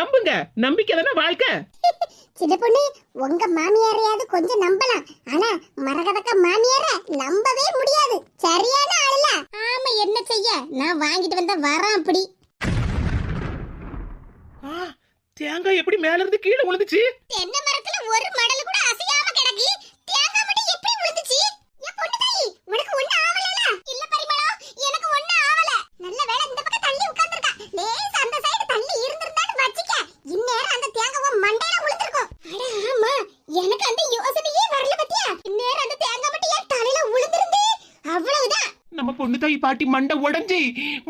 நம்புங்க. நம்பிக்கை தானே வாழ்க்கை? சின்ன பொண்ணு உங்க மாமியாரையாவது கொஞ்சம் நம்பலாம் ஆனா மரகதக்க மாமியார நம்பவே முடியாது சரியான ஆளுல ஆமா என்ன செய்ய நான் வாங்கிட்டு வந்த வரேன் அப்படி ஆ, தேங்காய் எப்படி மேல இருந்து கீழே விழுந்துச்சு தென்னை மரத்துல ஒரு மடல் கூட அசையாம கிடக்கு தேங்காய் மட்டும் எப்படி விழுந்துச்சு என் பொண்ணு தாயி உனக்கு ஒண்ணு ஆவலல இல்ல பரிமளம் எனக்கு ஒண்ணு ஆவல நல்ல வேளை இந்த பக்கம் தள்ளி உட்கார்ந்திருக்கா லேசா அந்த சைடு தள்ளி இருந்திருந்தான்னு வச்சுக்க இந்நேரம் அந்த தேங்காய் உன் மண்டையில விழுந்திருக்கும் அட ஆமா எனக்கு அந்த யோசனையே வரல பத்தியா இந்நேரம் அந்த தேங்காய் மட்டும் என் தலையில விழுந்திருந்து அவ்வளவுதான் நம்ம பொண்ணு தாய் பாட்டி மண்டை உடைஞ்சி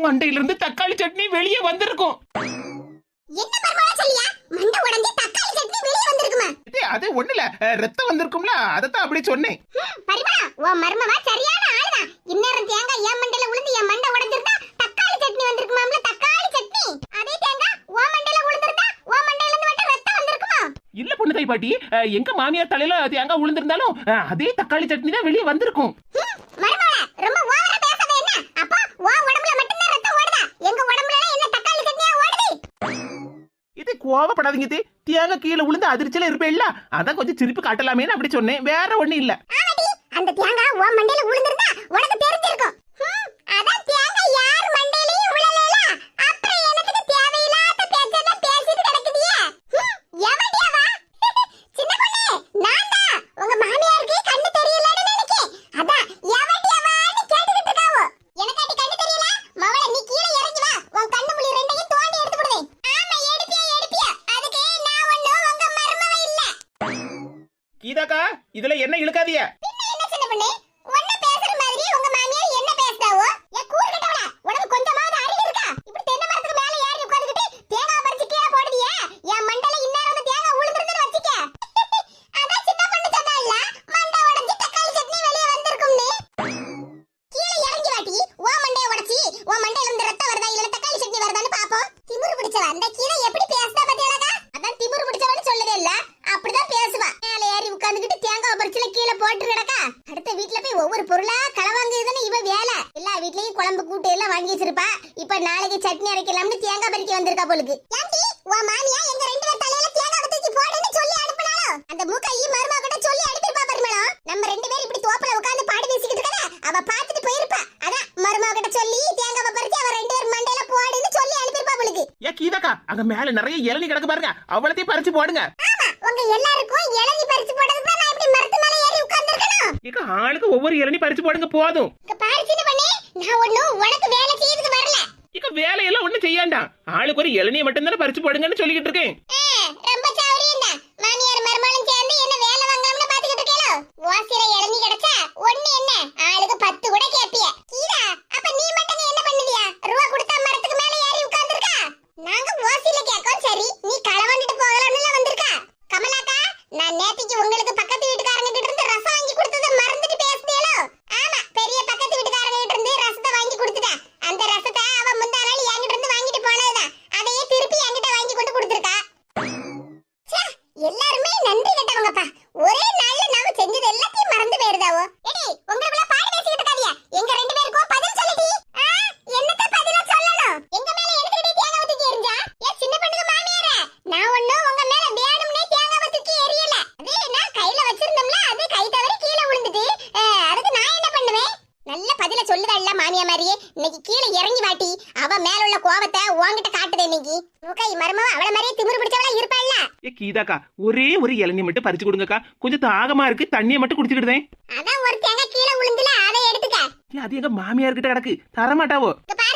மண்டையில இருந்து தக்காளி சட்னி வெளியே வந்திருக்கும்? அது ஒண்ணு இல்ல. அஹ், ரத்தம் வந்திருக்கும்ல. அதத்தான் அப்படி சொன்னேன். பரிமளா உன் மருமவா சரியான ஆளுதான். இந்நேரம் தேங்காய் என் மண்டையில விழுந்து என் மண்டை உடைஞ்சிருந்தா தக்காளி சட்னி வந்திருக்குமாம்ல? தக்காளி சட்னி. அதே தேங்காய் உன் மண்டையில விழுந்திருந்தா உன் மண்டையில இருந்து மட்டும் ரத்தம் வந்திருக்குமா? இல்ல பொண்ணு தாய் பாட்டி எங்க மாமியார் தலையில தேங்காய் விழுந்திருந்தாலும் அஹ், அதே தக்காளி சட்னி தான் வெளியே வந்திருக்கும் ஹம், மருமவளே ரொம்ப ஓவரா பேசாத என்ன அப்பா உன் உடம்புல மட்டும்தான் ரத்தம் ஓடுதா எங்க உடம்புல எல்லாம் என்ன தக்காளி சட்னியா ஓடுது இது கோவப்படாதீங்க தே. தியாக கீழே விழுந்து அதிர்ச்சியில இருப்பேல்ல அதான் கொஞ்சம் சிரிப்பு காட்டலாமேன்னு அப்படி சொன்னேன். வேற ஒண்ணு இல்ல. அந்த தேங்காய் உன் மண்டையில விழுந்திருந்தா உனக்கு தெரிஞ்சிருக்கும் ஹம், அதான் தேங்காய் யார் மண்டையிலயும் விழலைல அப்புறம் எனக்கு தேவையில்லாத பேச்செல்லாம் பேசிட்டு கிடக்குதியே ஹம், எவன்டி அவ? சின்ன பொண்ணு நான் தான் உங்க மாமியாருக்கு கண்ணு தெரியலன்னு நினைக்கேன் அதான் எவன்டி அவன்னு கேட்டுக்கிட்டு இருக்காவோ எனக்காட்டி கண்ணு தெரியல மவள நீ கீழே இறங்கி வா உன் கண்ணு முழி ரெண்டையும் தோண்டி எடுத்து விடுவேன் ஆமா எடுப்பியா எடுப்பியா அதுக்கு நான் ஒண்ணும் உங்க மருமவ இல்ல கீதாக்கா இதுல என்ன இழுக்காதீங்க பின்ன என்ன சின்ன பொண்ணு உன்ன பேசுற மாதிரி உங்க மாமியார் என்ன பேசுதாவோ ஏ கூறு கட்டவளா உனக்கு கொஞ்சமாவது அறிவு இருக்கா இப்படி தென்னை மரத்துக்கு மேல ஏறி உட்கார்ந்துகிட்டு தேங்காய் பறிச்சு கீழே போடுவியே என் மண்டையில இந்நேரம் வந்து தேங்காய் விழுந்துருந்துன்னு வச்சுக்க அதான் சின்ன பொண்ணு சொன்னால மண்டை உடைஞ்சு தக்காளி சட்னி வெளியே வந்திருக்கும்னு கீழே இறங்கி வாட்டி ஓ மண்டைய உடைச்சி ஓ மண்டையில இருந்து ரத்தம் வருதா இல்ல தக்காளி சட்னி வருதான்னு பாப்போம் திமிரு பிடிச்சவ அந்த கீழே எப்படி பேசுதா பத்தியாலக்கா அதான் திமிரு பிடிச்சவன்னு சொல்லவே இல்ல அப்படிதான் பேசுவா மேல ஏறி உட்கார்ந்துகிட்டு தேங்காய் பறிச்சுல கீழே போட்டு கிடக்கா அடுத்த வீட்ல போய் ஒவ்வொரு பொருளா களவாங்குதுன்னு இவ வேலை எல்லா வீட்லயும் குழம்பு கூட்டு எல்லாம் வாங்கி வச்சிருப்பா இப்ப நாளைக்கு சட்னி அரைக்கலாம்னு தேங்காய் பறிக்க வந்திருக்கா போலுக்கு ஏன்டி உன் மாமியா எங்க ரெண்டு பேர் தலையில தேங்காய் தூக்கி போடுன்னு சொல்லி அனுப்புனாலும் அந்த மூக்கையி மருமா கிட்ட சொல்லி அனுப்பிருப்பா பரிமளம் நம்ம ரெண்டு பேரும் இப்படி தோப்புல உட்கார்ந்து பாடி பேசிக்கிட்டு இருக்கல அவ பாத்துட்டு போயிருப்பா அதான் மருமா கிட்ட சொல்லி தேங்காய் பறிச்சு அவ ரெண்டு பேர் மண்டையில போடுன்னு சொல்லி அனுப்பிருப்பா போலுக்கு ஏ கீதாக்கா அங்க மேல நிறைய இளநீ கிடக்கு பாருங்க. அவ்வளத்தையும் பறிச்சு போடுங்க. உங்க எல்லாருக்கும் இளநீ பறிச்சு போடுறதுக்கு தான் நான் இப்படி மரத்து மேல ஏறி உட்கார்ந்திருக்கணும். இங்க ஆளுக்கு ஒவ்வொரு இளநீ பறிச்சு போடுங்க போதும். இங்க பண்ணி நான் ஒண்ணும் உனக்கு வேலை செய்யறதுக்கு வரல. இங்க வேலையெல்லாம் ஒண்ணும் செய்யாண்டாம் ஆளுக்கு ஒரு இளநியை மட்டும் தானே பறிச்சு போடுங்கன்னு சொல்லிக்கிட்டு இருக்கேன். ரொம்ப சௌரியம் தான் மாமியார் மருமகளும் சேர்ந்து என்ன வேலை வாங்கலாம்னு பாத்துக்கிட்டு இருக்கேளோ? ஓசில இறங்கி கிடைச்சா ஒண்ணு என்ன? ஆளுக்கு பத்து கூட கேப்பிய கீதா அப்ப நீ மட்டும் என்ன பண்ணுவியா ரூபா கொடுத்தா மரத்துக்கு மேல ஏறி உட்கார்ந்திருக்கா நாங்க ஓசில கேக்கோம் சரி நீ களவாண்டுட்டு போகலாம்னு வந்திருக்கா கமலாக்கா நான் நேத்திக்கு உங்களுக்கு பக்கத்து வீட்டுக்காரங்க கிட்ட இருந்து ரசம் வாங்கி கொடுத்ததை மறந்துட்டு பேசுதேளோ ஆமா பெரிய பக்கத்து வீட்டுக்காரங்க கிட்ட இருந்து ரசத்தை வாங்கி கொடுத்துட்டேன் அந்த ரசத்தை அவ முந்தா நாள் என்கிட்ட இருந்து வாங்கிட்டு போனதுதான் அதையே திருப்பி என்கிட்ட வாங்கி கொண்டு கொடுத்துருக்கா ச்சே, எல்லாருமே நன்றி கெட்டவங்கப்பா ஒரே நாள்ல நாம செஞ்சது எல்லாத்தையும் மறந்து போயிருதாவோ எடி உங்களுக்குள்ள பாடி பேசிக்கிட்டு இருக்காதியா எங்க ரெண்டு பேருக்கும் பதில் சொல்லுடி ஆ, என்னத்த பதிலா சொல்லணும் எங்க மேல எடுத்துக்கிட்டு தேங்காய் தூக்கி எறிஞ்சா ஏ சின்ன பொண்ணுங்க மாமியாரே நான் ஒண்ணும் உங்க மேல வேணும்னே தேங்காய் தூக்கி எரியல அது நான் கையில வச்சிருந்தோம்ல அது கை தவறி கீழே விழுந்துட்டு ஆ, அதுக்கு நான் என்ன பண்ணுவேன் நல்ல பதில சொல்லுதா இல்ல மாமியா மாதிரியே இன்னைக்கு கீழே இறங்கி வாட்டி அவ மேல உள்ள கோவத்தை உன்கிட்ட காட்டுது இன்னைக்கு மூக்கை மருமவ அவள மாதிரியே திமிரு பிடிச்சவளா இருப்பாள்ல ஏ கீதாக்கா ஒரே ஒரு இளநீ மட்டும் பறிச்சு கொடுங்கக்கா. கொஞ்சம் தாகமா இருக்கு தண்ணியை மட்டும் குடிச்சுக்கிட்டேன் அதான் ஒரு தேங்காய் கீழே விழுந்துல அதை எடுத்துக்க. அது எங்க மாமியார் கிட்ட கிடக்கு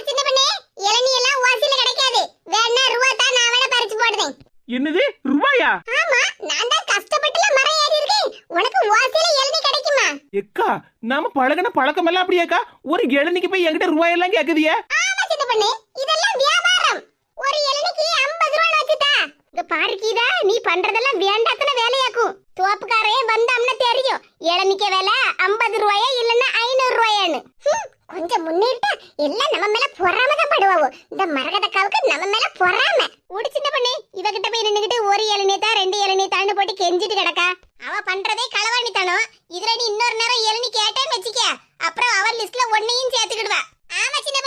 சின்ன பண்ணே இளநீ எல்லாம் ஓசில கிடைக்காது. வேணா ரூபா தான் நான் வேணா பறிச்சு என்னது? ரூபாயா? ஆமா நான் தான் கஷ்டப்பட்டுல மரம் ஏறி இருக்கேன். உனக்கு ஓசில இளநீ கிடைக்குமா? எக்கா நாம பழகின பழக்கம் எல்லாம் அப்படியாக்கா? ஒரு இளநிக்கு போய் என்கிட்ட ரூபாயெல்லாம் கேக்குதியா? ஆமா சின்ன பண்ணே இதெல்லாம் வியாபாரம் ஒரு இளநிக்கு 50 ரூபாய் வச்சுதா பார்க்கிதா நீ பண்றதெல்லாம் வேண்டாத்தன வேலையாக்கும். தோப்புக்காரே வந்தோம்னா தெரியும். இளநிக்க வேலை ஐம்பது ரூபாயா இல்லன்னா ஐநூறு ரூபாயான்னு. கொஞ்சம் முன்னிட்டா எல்லாம் நம்ம மேல பொறாம தான் படுவாவோ இந்த மரகதக்காவுக்கு நம்ம மேல பொறாம. ஒரு சின்ன இவகிட்ட போய் நின்னுகிட்டு ஒரு இளநீ தான் ரெண்டு இளநீத்தான்னு போட்டு கெஞ்சிட்டு கிடக்கா. அவ பண்றதே களவாணித்தனம். இதுல நீ இன்னொரு நேரம் இளநீ கேட்டேன்னு வச்சுக்க. அப்புறம் அவ லிஸ்ட்ல ஒன்னையும் சேர்த்துக்கிடுவா. ஆமா சின்ன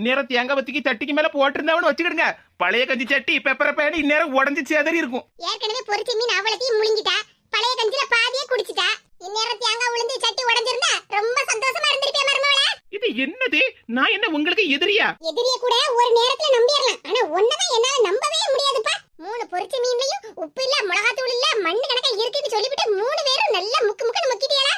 இந்நேரம் தேங்காய் பத்திக்கு சட்டிக்கு மேல போட்டிருந்தாவன்னு வச்சுக்கிடுங்க. பழைய கஞ்சி சட்டி பெப்பர பேனு இந்நேரம் உடஞ்சி சேதறி இருக்கும். ஏற்கனவே பொரிச்ச மீன் அவ்வளத்தையும் முழுங்கிட்டா பழைய கஞ்சில பாதியே குடிச்சிட்டா. இந்நேரம் தேங்காய் உளுந்து சட்டி உடஞ்சிருந்தா ரொம்ப சந்தோஷமா இருந்திருப்பே மர்மவளே இது என்னது? நான் என்ன உங்களுக்கு எதிரியா? எதிரிய கூட ஒரு நேரத்துல நம்பிடலாம். ஆனா ஒண்ணுதான் என்னால நம்பவே முடியாதுப்பா. மூணு பொரிச்ச மீன்லயும் உப்பு இல்ல மிளகாத்தூள் இல்ல மண்ணு கணக்கா இருக்குன்னு சொல்லிவிட்டு மூணு பேரும் நல்லா முக்கு முக்குன்னு முக்கிட்டீங்களா?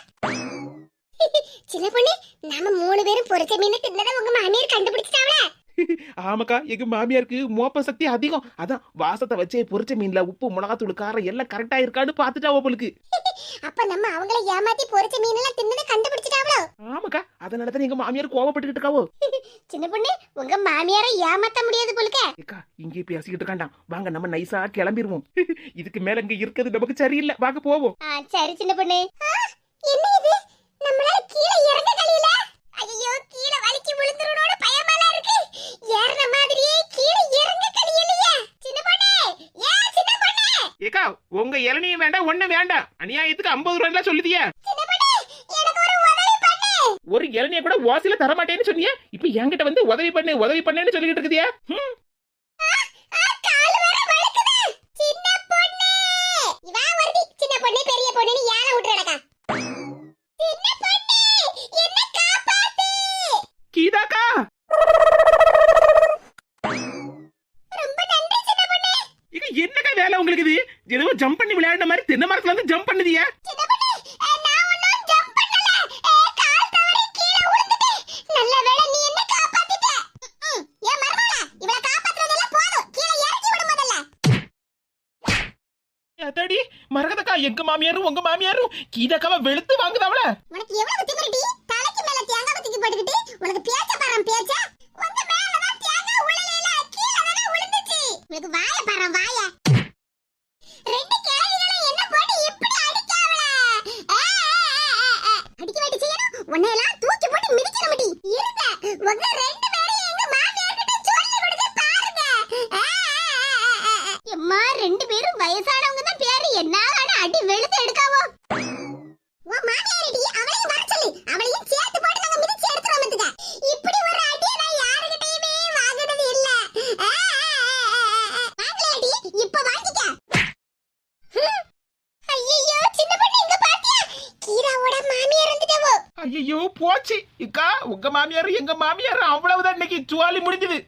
சின்ன பொண்ணு நாம மூணு பேரும் பொரிச்ச மீன் தின்னதை உங்க மாமியார் கண்டுபிடிச்சிட்டாவல ஆமாக்கா எங்க மாமியாருக்கு மோப்ப சக்தி அதிகம். அதான் வாசத்தை வச்சே பொறிச்ச மீன்ல உப்பு மிளகாத்தூள் காரம் எல்லாம் கரெக்டா இருக்கான்னு பாத்துட்டா உங்களுக்கு. அப்ப நம்ம அவங்கள ஏமாத்தி பொரிச்ச மீன் எல்லாம் தின்னதை கண்டுபிடிச்சிட்டாவளோ. ஆமாக்கா அதனால தான் எங்க மாமியார் கோவப்பட்டுக்கிட்டு இருக்காவோ. சின்ன பொண்ணு உங்க மாமியாரை ஏமாத்த முடியாது போலுக்கா. ஏக்கா இங்கே பேசிக்கிட்டு இருக்காண்டாம் வாங்க நம்ம நைஸா கிளம்பிடுவோம் இதுக்கு மேல இங்க இருக்கிறது நமக்கு சரியில்லை. வாங்க போவோம். சரி சின்ன பொண்ணு. என்ன இது? ஏக்கா உங்க இளநியும் வேண்டாம் ஒண்ணு வேண்டாம். அநியாயத்துக்கு ஐம்பது ரூபாய்ல சொல்லுதியா. ஒரு இளநிய கூட வாசில தர மாட்டேன்னு சொன்னியா இப்ப என்கிட்ட வந்து உதவி பண்ணு உதவி பண்ணுன்னு சொல்லிக்கிட்டு இருக்குதியா. இதக்கவ வெளுத்து பார்த்தா உங்க மாமியார் எங்க மாமியாரு அவ்வளவுதான் இன்னைக்கு சுவாலி முடிஞ்சது.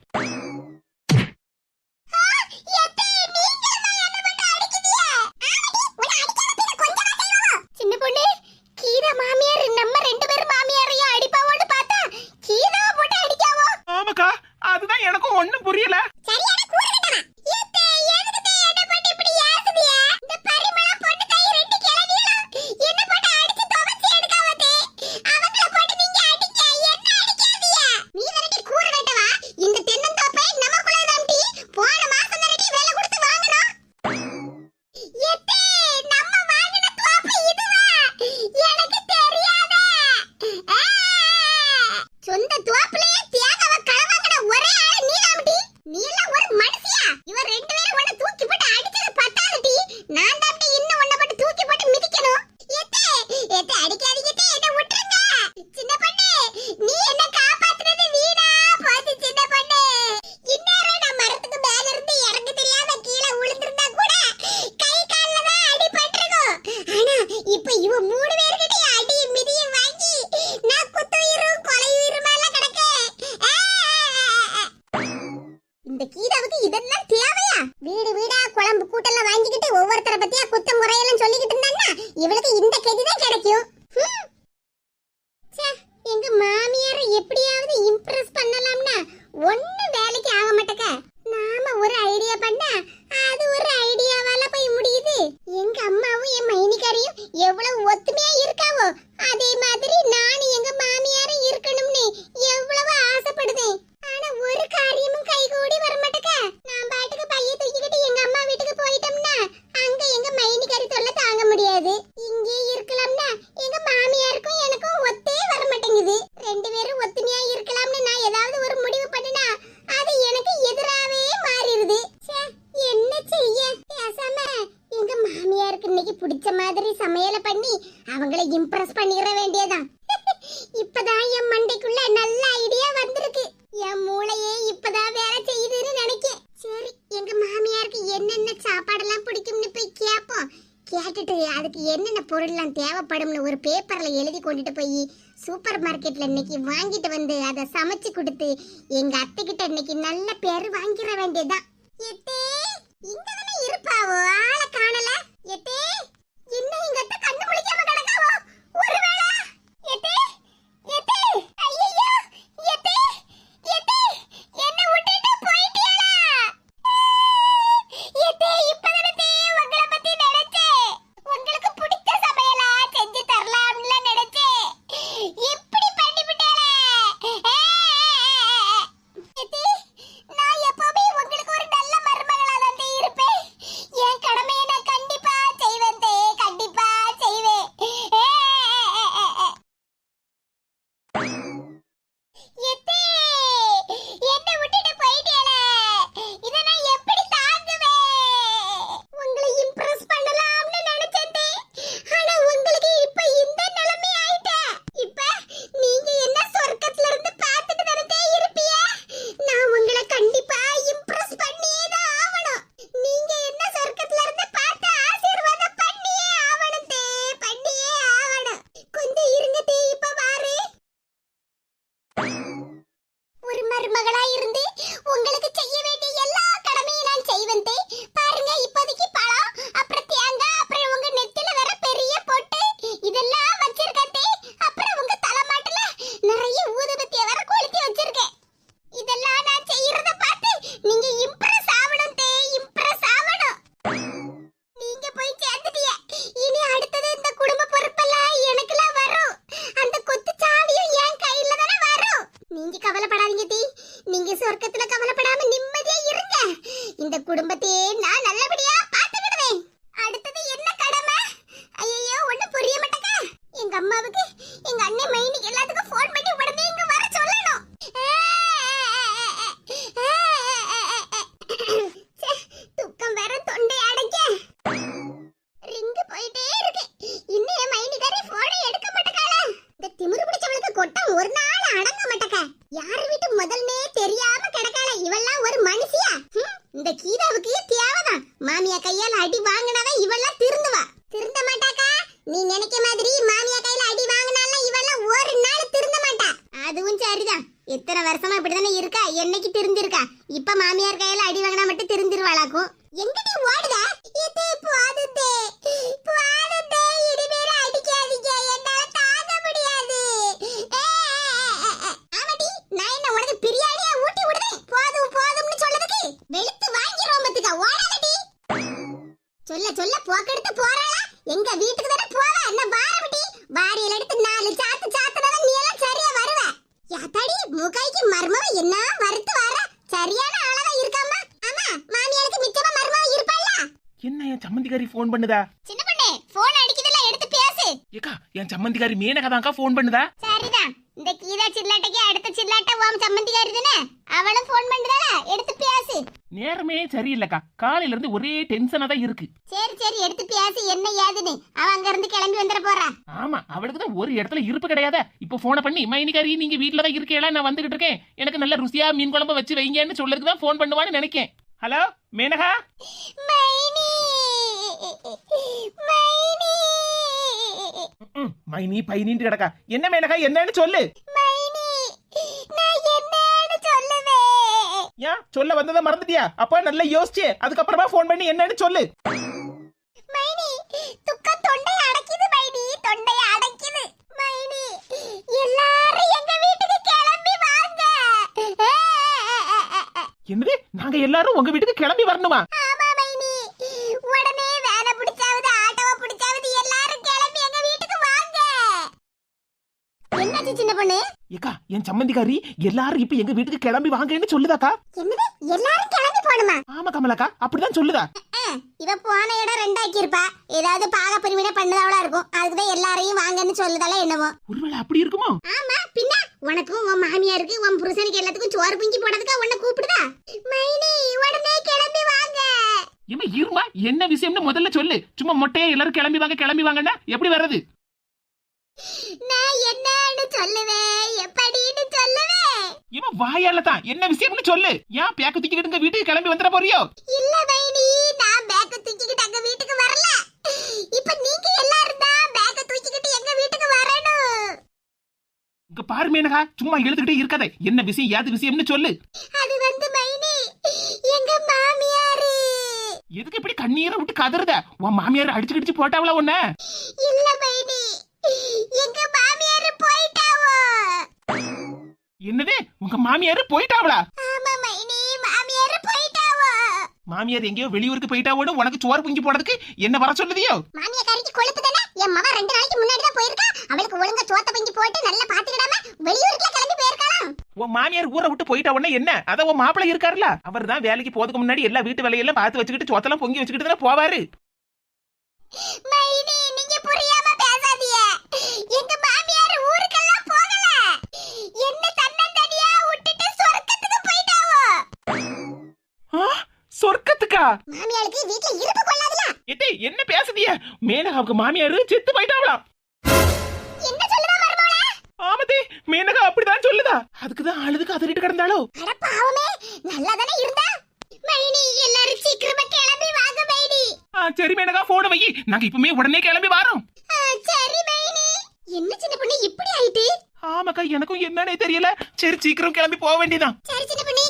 மாதிரி சமையலை பண்ணி அவங்களை இம்ப்ரெஸ் பண்ணிட வேண்டியதான் இப்பதான் என் மண்டைக்குள்ள நல்ல ஐடியா வந்திருக்கு. என் மூளையே இப்பதான் வேலை செய்யுதுன்னு நினைக்கேன். சரி எங்க மாமியாருக்கு என்னென்ன சாப்பாடெல்லாம் பிடிக்கும்னு போய் கேட்போம் கேட்டுட்டு அதுக்கு என்னென்ன பொருள்லாம் தேவைப்படும்னு ஒரு பேப்பர்ல எழுதி கொண்டுட்டு போய் சூப்பர் மார்க்கெட்ல இன்னைக்கு வாங்கிட்டு வந்து அதை சமைச்சு கொடுத்து எங்க அத்தை கிட்ட இன்னைக்கு நல்ல பேர் வாங்கிட வேண்டியதான் எத்தே இங்க இருப்பாவோ ஆளை காணல. எத்தே என்ன எங்க கண்ணு முழிக்காம கிடக்காவோ? ஒருவேளை. எத்தே எத்தே இந்த குடும்பத்தையே நான் நல்லபடியா பாத்துக்கிடுவேன் அடுத்தது என்ன கடமை ஐயோ ஒண்ணு புரிய மாட்டேங்க எங்க அம்மாவுக்கு எங்க அண்ணன் மைனிக்கு எல்லாத்துக்கும் ஃபோன் பண்ணி உடனே இங்க வர சொல்லணும் ச்சே, துக்கம் வேற தொண்டை அடைக்க ரிங்கு போயிட்டே இருக்கு இன்னும் என் மைனிகாரி போனை எடுக்க மாட்டேக்காளே இந்த திமிரு பிடிச்சவளுக்கு கொட்டம் ஒரு நாள் அடங்க மாட்டேக்க யார் வீட்டு முதல்னே தெரியாம கிடக்காள இவெல்லாம் ஒரு மனுஷியா ஹம், இந்த கீதாவுக்கு தேவைதான் மாமியா கையால அடி வாங்கினாதான் இவெல்லாம் திருந்துவா திருந்த மாட்டாக்கா நீ நினைக்க மாதிரி மாமியா கையில அடி வாங்கினாலும் இவெல்லாம் ஒரு நாள் திருந்த மாட்டா அதுவும் சரிதான் எத்தனை வருஷமா இப்படிதானே இருக்கா என்னைக்கு திருந்திருக்கா இப்ப மாமியார் கையில அடி வாங்கினா மட்டும் திருந்திருவாளாக்கும் எங்கடி ஓடுதா இதே போதுதே போதுதே இனிமேல அடிக்காதீங்க என்னால தாங்க முடியாது ஆமாடி நான் என்ன உனக்கு பிரியாணியா ஊட்டி விடுதேன் போதும் போதும்னு சொல்லதுக்கு வெளுத்து வாங்கிரோம் பத்துக்க ஓடாதடி சொல்ல சொல்ல போக்கெடுத்து போறாளா எங்க வீட்டுக்கு தானே போவ என்ன வாரபடி வாரியில எடுத்து நாலு சாத்து சாத்துனால நீ எல்லாம் சரியா வருவ யாத்தாடி மூக்காய்க்கு மர்மவ என்ன வறுத்து வர சரியான ஆளா இருக்காமா ஆமா மாமியாருக்கு மிச்சமா மர்மவ இருப்பாள்ல என்ன என் சம்மந்திக்காரி ஃபோன் பண்ணுதா? சின்ன பொண்ணே போன் அடிக்குதுல எடுத்து பேசு. ஏக்கா என் சம்மந்திக்காரி மேனகா தான்க்கா ஃபோன் பண்ணுதா? சரிதான். இந்த கீதா சில்லாட்டைக்கு அடுத்த சில்லாட்ட உன் சம்மந்திக்காரி தானே? அவளும் போன் பண்ணுதால? எடுத்து பேசு. நேரமே சரியில்லைக்கா. காலையில இருந்து ஒரே டென்ஷனா தான் இருக்கு. சரி சரி எடுத்து பேசு. என்ன ஏதுன்னு. அவ அங்க இருந்து கிளம்பி வந்துட போறா. ஆமா அவளுக்கு தான் ஒரு இடத்துல இருப்பு கிடையாதா. இப்போ போனை பண்ணி மைனிகாரி நீங்க வீட்ல தான் இருக்கீங்களா? நான் வந்துகிட்டு இருக்கேன். எனக்கு நல்ல ருசியா மீன் குழம்பு வச்சு வைங்கன்னு சொல்லறதுக்கு தான் ஃபோன் பண்ணுவான்னு நினைக்கேன். ஹலோ மேனகா? மைனி மைனி! ம், மைனி பைனின்னு கிடக்கா. என்ன மேனகா என்னன்னு சொல்லு. ஏன் சொல்ல வந்ததை மறந்துட்டியா? அப்ப நல்லா யோசிச்சு அதுக்கப்புறமா ஃபோன் பண்ணி என்னன்னு சொல்லு. மைனி துக்க தொண்டை அடைக்குது மைனி தொண்டை அடைக்குது. மைனி எல்லாரும் எங்க வீட்டுக்கு கிளம்பி வாங்க. என்னது? நாங்க எல்லாரும் உங்க வீட்டுக்கு கிளம்பி வரணுமா ஆமா மைனி உடனே வேலை பிடிச்சாவது ஆட்டோவை பிடிச்சாவது எல்லாரும் கிளம்பி எங்க வீட்டுக்கு வாங்க என்னாச்சு சின்ன பொண்ணு ஏக்கா என் சம்மந்திக்காரி எல்லாரும் இப்ப எங்க வீட்டுக்கு கிளம்பி வாங்கன்னு சொல்லுதாக்கா. என்னது? எல்லாரும் கிளம்பி போணுமா ஆமா கமலாக்கா அப்படிதான் சொல்லுதா. இவ போன இடம் ரெண்டாக்கி இருப்பா ஏதாவது பாக பிரிவினை பண்ணதாவளா இருக்கும். அதுக்குதான் எல்லாரையும் வாங்கன்னு சொல்லுதால என்னவோ. ஒருவேளை அப்படி இருக்குமோ? ஆமா பின்ன? உனக்கும் உன் மாமியாருக்கு உன் புருஷனுக்கு எல்லாத்துக்கும் சோறு பிங்கி போடுறதுக்கா உன்னை கூப்பிடுதா? மைனி உடனே கிளம்பி வாங்க. இவன் இருமா? என்ன விஷயம்னு முதல்ல சொல்லு. சும்மா மொட்டையா எல்லாரும் கிளம்பி வாங்க கிளம்பி வாங்கன்னா எப்படி வர்றது? நான் என்னன்னு சொல்லுவேன். இவன் வாயால தான். என்ன விஷயம்னு சொல்லு. ஏன் பேக்க தூக்கிக்கிட்டு வீட்டுக்கு கிளம்பி வந்துட போறியோ? இல்ல வைனி நான் பேக்க தூக்கிக்கிட்டு அங்க வீட்டுக்கு வரல. இப்போ நீங்க எல்லாரும் தான் பேக்க தூக்கிக்கிட்டு எங்க வீட்டுக்கு வரணும். இங்க பாரு மேனகா சும்மா எழுதுகிட்டே இருக்காத. என்ன விஷயம் யாது விஷயம்னு சொல்லு. அது வந்து மைனி எங்க மாமியாரு. எதுக்கு இப்படி கண்ணீரை விட்டு கதறத? உன் மாமியார் அடிச்சு கிடிச்சு போட்டாவளா உன்ன? இல்ல மைனி எங்க மாமி என்னது? உங்க மாமியார் போயிட்டாவளா? மாமியாரு மாமியார் எங்கேயோ வெளியூருக்கு போயிட்டாவோன்னு உனக்கு சோறு பொங்கி போடுறதுக்கு என்ன வர சொல்லுதியோ? மாமியாக்காரிக்கு கொழுப்பு தானே என் மவ ரெண்டு நாளைக்கு முன்னாடி தான் போயிருக்கா. அவளுக்கு ஒழுங்கா சோத்த பஞ்சு போட்டு நல்லா பாத்துக்கிடாம வெளியூருக்குலாம் கிளம்பி போயிருக்கலாம் உன் மாமியார் ஊரை விட்டு போயிட்டா உடனே என்ன? அத உன் மாப்பிள்ளை இருக்காருல்ல அவர் தான் வேலைக்கு போறதுக்கு முன்னாடி எல்லா வீட்டு வேலையெல்லாம் பார்த்து வச்சுக்கிட்டு சொத்தெல்லாம் பொங்கி வச்சுக்கிட்டு தானே போவாரு சொர்க்கத்துக்கா மாமியாருக்கு வீட்ல இருப்பு கொள்ளாதுல. எத்தே என்ன பேசுதிய? மேனகாவுக்கு மாமியாரு செத்து போயிட்டாவலாம் என்ன சொல்லுவா மருமகளே? ஆமத்தே மேனகா அப்படிதான் சொல்லுதா. அதுக்குதான் அழுது கதறிட்டு கிடந்தாளோ? அட பாவமே நல்லா தானே இருந்தா? மைனி எல்லாரும் சீக்கிரமா கிளம்பி வாங்க மைனி. ஆ, சரி மேனகா போன வை. நாங்க இப்பவுமே உடனே கிளம்பி வரோம். சரி மைனி. என்ன சின்ன பொண்ணு இப்படி ஆயிட்டு? ஆமாக்கா எனக்கும் என்னன்னே தெரியல. சரி சீக்கிரம் கிளம்பி போக வேண்டியதான் சரி சின்ன பொண்ணு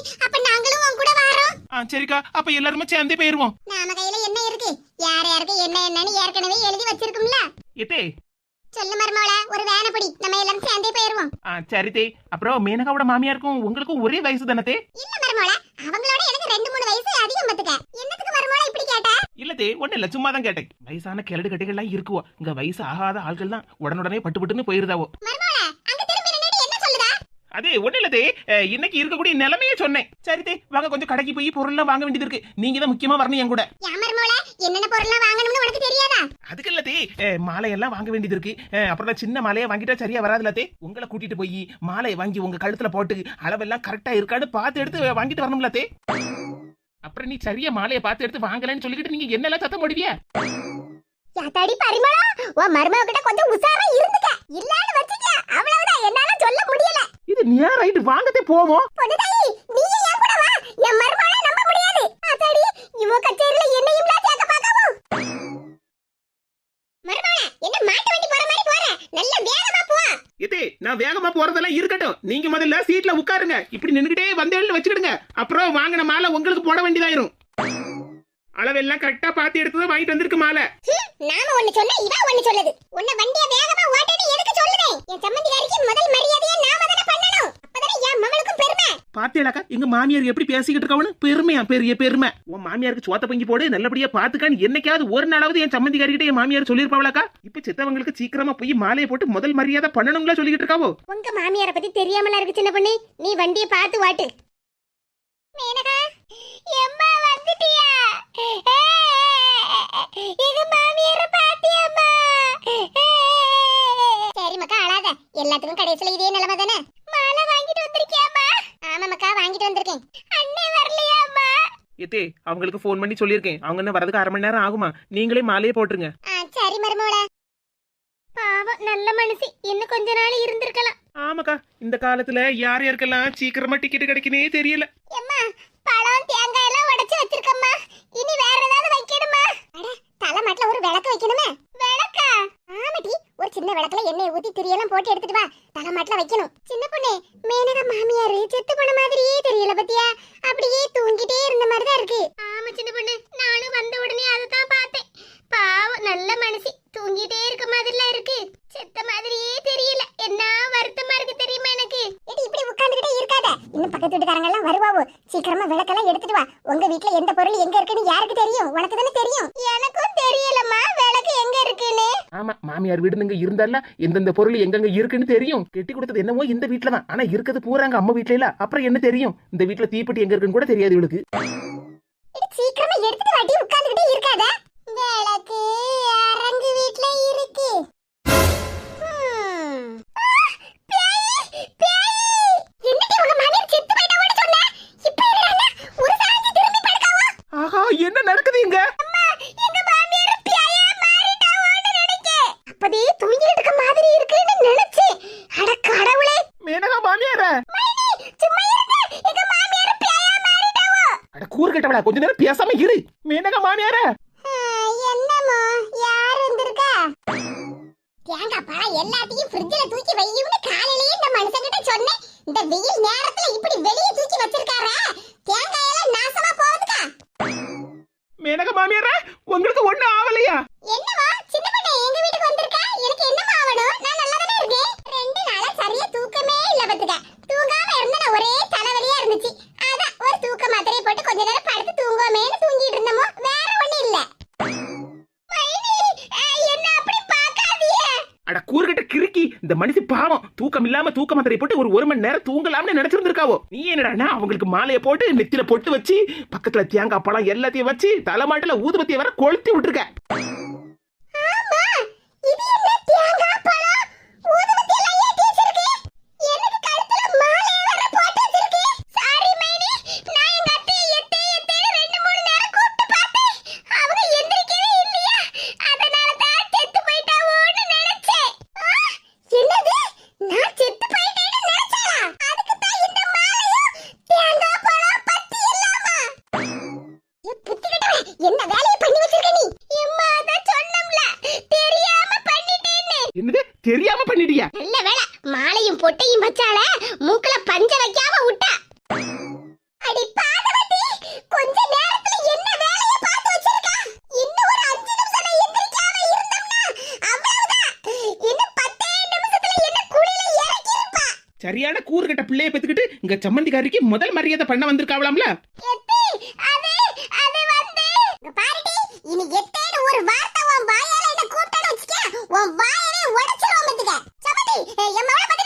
ஆ சரிக்கா. அப்ப எல்லாருமே சேர்ந்தே போயிருவோம். நாம கையில என்ன இருக்கு? யார் யாருக்கு என்ன என்னன்னு ஏற்கனவே எழுதி வச்சிருக்கும்ல? எத்தே. சொல்லு மருமகளே ஒரு வேனை பிடி. நம்ம எல்லாரும் சேர்ந்தே போயிருவோம். ஆ சரி தே. அப்புறம் மேனகாவோட மாமியாருக்கும் உங்களுக்கும் ஒரே வயசு தானே இல்ல மருமகளே அவங்களோட எனக்கு ரெண்டு மூணு வயசு அதிகம் பத்துக்க. என்னத்துக்கு மருமகளே இப்படி கேட்ட? இல்லதே ஒண்ணு இல்ல சும்மா தான் கேட்டேன். வயசான கிழடு கட்டைகள்லாம் இருக்குவோ. இங்க வயசு ஆகாத ஆள்கள் தான் உடனுடனே பட்டு பட்டுன்னு போயிருதாவோ. மருமகளே அங்க திரும்பி நின்னுட்டு என்ன சொல்லுதா அது ஒண்ணு இல்லதே இன்னைக்கு இருக்கக்கூடிய நிலைமையே சொன்னேன். சரி தே வாங்க கொஞ்சம் கடைக்கு போய் பொருள்லாம் வாங்க வேண்டியது இருக்கு. நீங்க தான் முக்கியமா வரணும் என் கூட. என்னென்ன பொருள்லாம் வாங்கணும்னு உனக்கு தெரியாதா? அதுக்கு இல்லதே மாலையெல்லாம் வாங்க வேண்டியது இருக்கு. அப்புறம் சின்ன மாலையை வாங்கிட்டா சரியா வராதுல தே. உங்களை கூட்டிட்டு போய் மாலையை வாங்கி உங்க கழுத்துல போட்டு அளவெல்லாம் கரெக்டா இருக்கான்னு பார்த்து எடுத்து வாங்கிட்டு வரணும்ல தே. அப்புறம் நீ சரியா மாலையை பார்த்து எடுத்து வாங்கலன்னு சொல்லிக்கிட்டு நீங்க என்னெல்லாம் சத்தம் போடுவிய? யாத்தாடி பரிமளா உன் மருமக கிட்ட கொஞ்சம் உசாரா இருந்துக்க. இல்லன்னு வச்சுக்க. அவ்வளவுதான். என்னால சொல்ல முடியல. இது நீயா ரைட்டு வாங்கத்தே போவோம். பொண்ணு தாயி நீயும் என் கூட வா. என் மருமகளை நம்ப முடியாது. ஆத்தாடி இவ கச்சேரியில என்னையும் சேர்க்க பார்க்காமோ. மருமகளே என்ன மாட்டு வண்டி போற மாதிரி போற? நல்ல வேகமா போ. இதே நான் வேகமா போறதெல்லாம் இருக்கட்டும். நீங்க முதல்ல சீட்ல உட்காருங்க. இப்படி நின்னுகிட்டே வந்தேன்னு வச்சுக்கிடுங்க. அப்புறம் வாங்கின மாலை உங்களுக்கு போட வேண்டியதாயிரும். அளவெல்லாம் கரெக்டா பார்த்து எடுத்தது வாங்கிட்டு வந்திருக்கு மாலை. நாம ஒண்ணு சொன்னா இவ ஒண்ணு சொல்லுது. உன்னை வண்டிய வேகமா ஓட்டணும் எதுக்கு சொல்லுதேன் என் சம்மந்திகாரிக்கு முதல் மரியாதையை பெருமை பாத்தேலாக்கா எங்க மாமியார் எப்படி பேசிக்கிட்டு இருக்கவனு பெருமையா பெரிய பெருமை. உன் மாமியாருக்கு சோத்த பங்கி போடு நல்லபடியா பாத்துக்கான்னு என்னைக்காவது ஒரு நாளாவது என் சம்மந்திகாரிகிட்ட என் மாமியார் சொல்லிருப்பாவளாக்கா இப்ப சித்தவங்களுக்கு சீக்கிரமா போய் மாலையை போட்டு முதல் மரியாதை பண்ணணுங்களா சொல்லிக்கிட்டு இருக்காவோ? உங்க மாமியார பத்தி தெரியாமலா இருக்கு சின்ன பொண்ணு. நீ வண்டிய பார்த்து வாட்டு. மேனகா எம்மா வந்துட்டியா? எங்க மாமியார பாத்தியம்மா? சரி மக்கா அழாத. எல்லாத்துக்கும் கடைசியில இதே நிலைமை தானே மாலை வாங்கிட்டு வந்திருக்கியாம்மா ஆமா மக்கா வாங்கிட்டு வந்திருக்கேன். அண்ணே வரலையாம்மா. ஏத்தே அவங்களுக்கு ஃபோன் பண்ணி சொல்லியிருக்கேன். அவங்க என்ன வரதுக்கு அரை மணி நேரம் ஆகுமா? நீங்களே மாலையை போட்டுருங்க. ஆ சரி மருமோள. பாவம் நல்ல மனுஷி இன்னும் கொஞ்ச நாள் இருந்திருக்கலாம். ஆமாக்கா இந்த காலத்துல யார் யாருக்கெல்லாம் சீக்கிரமா டிக்கெட் கிடைக்குனே தெரியல. எம்மா பழம் தேங்காய் எல்லாம் உடைச்சு வச்சிருக்கம்மா. இனி வேற அட தலைமாட்டுல ஒரு விளக்கு வைக்கணுமே? விளக்கா? ஆமாடி ஒரு சின்ன விளக்குல எண்ணெய் ஊத்தி திரியெல்லாம் போட்டு எடுத்துட்டு வா. தலைமாட்டுல வைக்கணும். சின்ன பொண்ணு மேனகா மாமியாரு செத்து போன மாதிரியே தெரியல பத்தியா? அப்படியே தூங்கிட்டே இருந்த மாதிரி தான் இருக்கு. ஆமா சின்ன பொண்ணு. நானும் வந்த உடனே அதை தான் பார்த்தேன். பாவம் நல்ல மனசி தூங்கிட்டே இருக்க மாதிரிலாம் இருக்கு. செத்த மாதிரியே தெரியல. என்ன வருத்தமா இருக்கு தெரியுமா எனக்கு? இப்படி உட்கார்ந்துகிட்டே இருக்காத. இன்னும் பக்கத்து வீட்டுக்காரங்க எல்லாம் வருவாவோ சீக்கிரமா விளக்கெல்லாம் எடுத்துட்டு வா. உங்க வீட்ல எந்த பொருள் எங்க இருக்குன்னு யாருக்கு தெரியும்? உனக்கு தானே தெரியும். எனக்கும் தெரியலம்மா. விளக்கு எங்க இருக்குன்னு? ஆமா மாமியார் வீடுங்க இருந்தால எந்தெந்த பொருள் எங்கெங்க இருக்குன்னு தெரியும். கெட்டி கொடுத்தது என்னமோ இந்த வீட்ல தான். ஆனா இருக்கிறது பூராங்க அம்மா வீட்ல இல்ல. அப்புறம் என்ன தெரியும்? இந்த வீட்ல தீப்பெட்டி எங்க இருக்குன்னு கூட தெரியாது இவளுக்கு. சீக்கிரமா எடுத்துட்டு வாட்டி உட்கார்ந்துகிட்டே இருக்காத. விளக்கு அரங்கு வீட்ல இருக்கு. ஆஹா என்ன நடக்குது இங்க. அப்பதே தூங்கிட்டு இருக்க மாதிரி இருக்குன்னு நினைச்சேன். அட கடவுளே. மேனகா மாமியார. அட கூறு கட்டவளா கொஞ்ச நேரம் பேசாம இரு. மேனகா மாமியார? பழம் எல்லாத்தையும் ஃப்ரிட்ஜ்ல தூக்கி வையும்னு காலையிலேயே இந்த மனுஷங்கிட்ட சொன்னேன். இந்த வெயில் நேரத்துல இப்படி வெளியே தூக்கி வச்சிருக்காரா? தேங்காய் எல்லாம் நாசமா போகுதுக்கா. மேனக மாமியாரா உங்களுக்கு ஒண்ணு ஆவலையா? என்னவா? சின்ன பொண்ணு எங்க வீட்டுக்கு வந்திருக்கா எனக்கு என்னமா ஆவணும் நான் நல்லா தானே இருக்கேன் ரெண்டு நாளா சரியா தூக்கமே இல்ல பத்துக்க தூங்காம இருந்த நான் ஒரே தலைவலியா இருந்துச்சு அதான் ஒரு தூக்க மாத்திரையை போட்டு கொஞ்ச நேரம் படுத்து தூங்குவோமேன்னு தூங்கிட்டு இருந்தோமோ வேற ஒண்ணு இல்ல மைனி, அஹ், என்ன அப்படி பார்க்காதீங்க அட கூறுகிட்ட கிறுக்கி இந்த மனுஷி பாவம் தூக்கம் இல்லாம தூக்க மாத்திரை போட்டு ஒரு ஒரு மணி நேரம் தூங்கலாம்னு நினைச்சிருந்திருக்காவோ? நீ என்னடா அவங்களுக்கு மாலையை போட்டு நெத்தில பொட்டு வச்சு பக்கத்துல தேங்காய் பழம் எல்லாத்தையும் வச்சு தலைமாட்டில ஊதுபத்தியை வர கொளுத்தி விட்டுருக்க. பண்ணிட்டியா நல்ல வேலை மாலையும் பொட்டையும் வச்சால மூக்குல பஞ்ச வைக்காம விட்டா. அடி பாதவதி கொஞ்ச நேரத்துல என்ன வேலைய பார்த்து வச்சிருக்கா? இன்னும் ஒரு அஞ்சு நிமிஷம் நான் எந்திரிக்காம இருந்தோம்னா அவ்வளவுதான். இன்னும் பத்தே நிமிஷத்துல என்ன குழியில இறக்கி இருப்பா சரியான கூறுகிட்ட பிள்ளைய பெத்துக்கிட்டு இங்க சம்மந்திக்காரிக்கு முதல் மரியாதை பண்ண வந்திருக்காவலாம்ல எத்தி அது அது வந்து. இங்க பாருடி இனி எத்தேன்னு ஒரு வார்த்தை உன் வாயால என்ன கூப்பிட்டேன்னு வச்சுக்க உன் வாயவே உடைச்சிருவோம் பாத்துக்க. என் மகளை பத்தி